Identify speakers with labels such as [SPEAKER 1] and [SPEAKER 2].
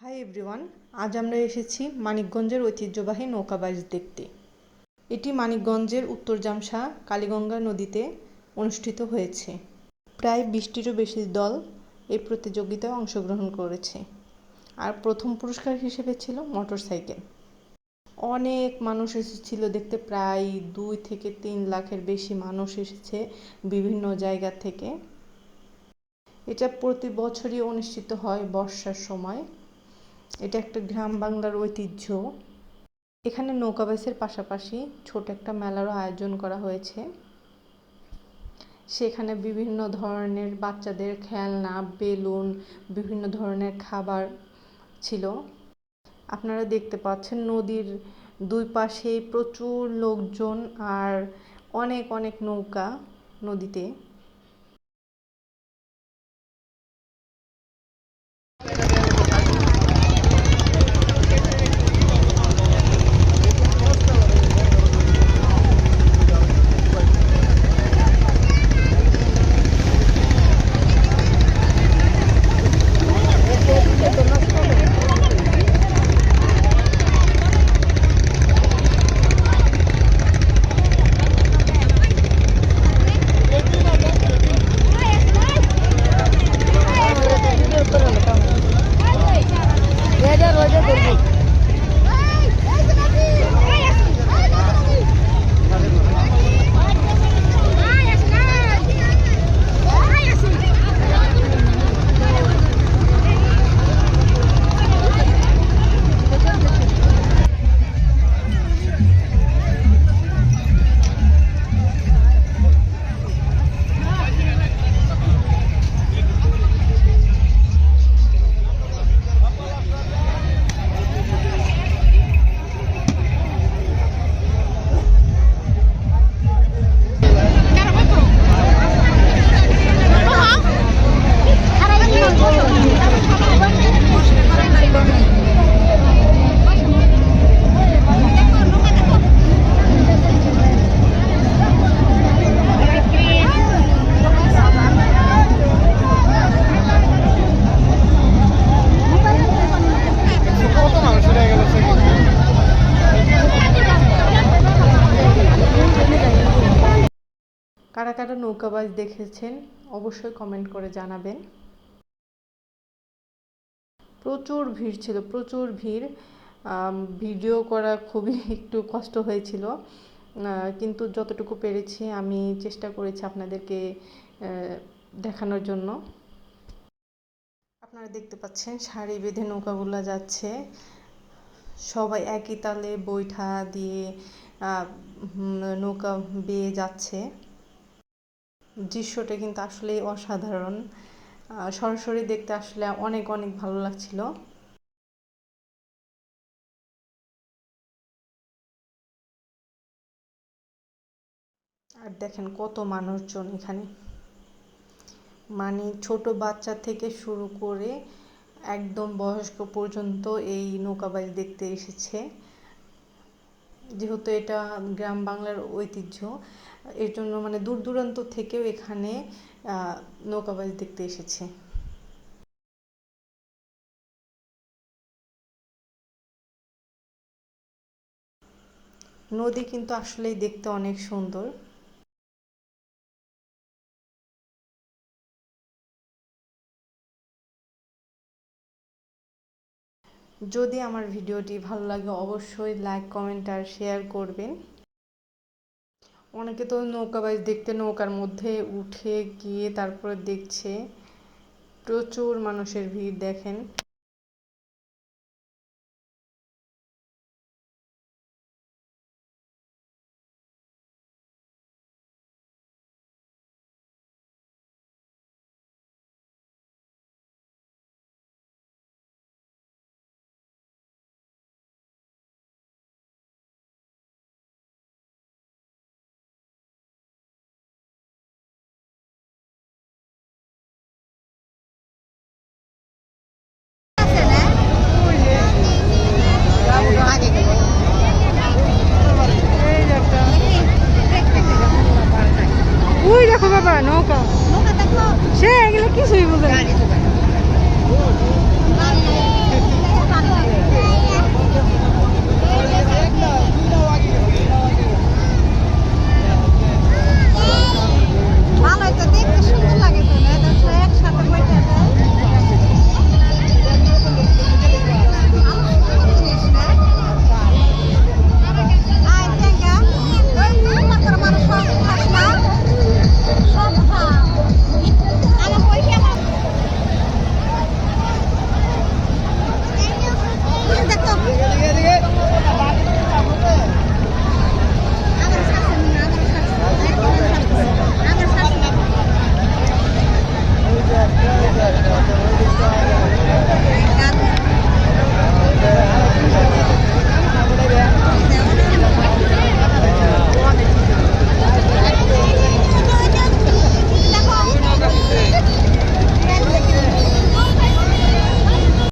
[SPEAKER 1] Hi everyone আজ আমরা এসেছি মানিকগঞ্জের ঐতিহ্যবাহী নৌকাবাইজ দেখতে। এটি মানিকগঞ্জের উত্তর জামসা কালীগঙ্গা নদীতে অনুষ্ঠিত হয়েছে। প্রায় বিশটিরও বেশি দল এই প্রতিযোগিতায় অংশগ্রহণ করেছে। আর প্রথম পুরস্কার হিসেবে ছিল মোটরসাইকেল। অনেক মানুষ এসেছিল, দেখতে প্রায় দুই থেকে তিন লাখের বেশি মানুষ এসেছে বিভিন্ন জায়গা থেকে। এটা প্রতি বছরই অনুষ্ঠিত হয় বর্ষার সময়। এটা একটা গ্রাম বাংলার ঐতিহ্য। এখানে নৌকাবাসের পাশাপাশি ছোট একটা মেলারও আয়োজন করা হয়েছে। সেখানে বিভিন্ন ধরনের বাচ্চাদের খেলনা, বেলুন, বিভিন্ন ধরনের খাবার ছিল। আপনারা দেখতে পাচ্ছেন নদীর দুই পাশেই প্রচুর লোকজন আর অনেক অনেক নৌকা নদীতে। কারা কারা নৌকাবাজ দেখেছেন অবশ্যই কমেন্ট করে জানাবেন। প্রচুর ভিড় ছিল, প্রচুর ভিড়। ভিডিও করা খুবই একটু কষ্ট হয়েছিল। কিন্তু যতটুকু পেরেছি আমি চেষ্টা করেছি আপনাদেরকে দেখানোর জন্য। আপনারা দেখতে পাচ্ছেন সারি বেঁধে নৌকাগুলো যাচ্ছে। সবাই একই তালে বৈঠা দিয়ে নৌকা বেয়ে যাচ্ছে। দৃশ্যটা কিন্তু আসলে অসাধারণ। সরাসরি দেখতে আসলে অনেক অনেক ভালো লাগছিল। আর দেখেন কত মানুষজন এখানে। মানে ছোট বাচ্চা থেকে শুরু করে একদম বয়স্ক পর্যন্ত এই নৌকাবাইজ দেখতে এসেছে। যেহেতু এটা গ্রাম বাংলার ঐতিহ্য এর জন্য মানে দূর দূরান্ত থেকেও এখানে আহ, নৌকাবাইজ দেখতে এসেছে। নদী কিন্তু আসলেই দেখতে অনেক সুন্দর। যদি আমার ভিডিওটি ভালো লাগে অবশ্যই লাইক কমেন্ট আর শেয়ার করবেন। অনেকে তো নৌকা নৌকাবাজ দেখতে নৌকার মধ্যে উঠে গিয়ে তারপরে দেখছে। প্রচুর মানুষের ভিড় দেখেন। দেখো বাবা নৌকা। সে এগুলো কিছুই বোঝে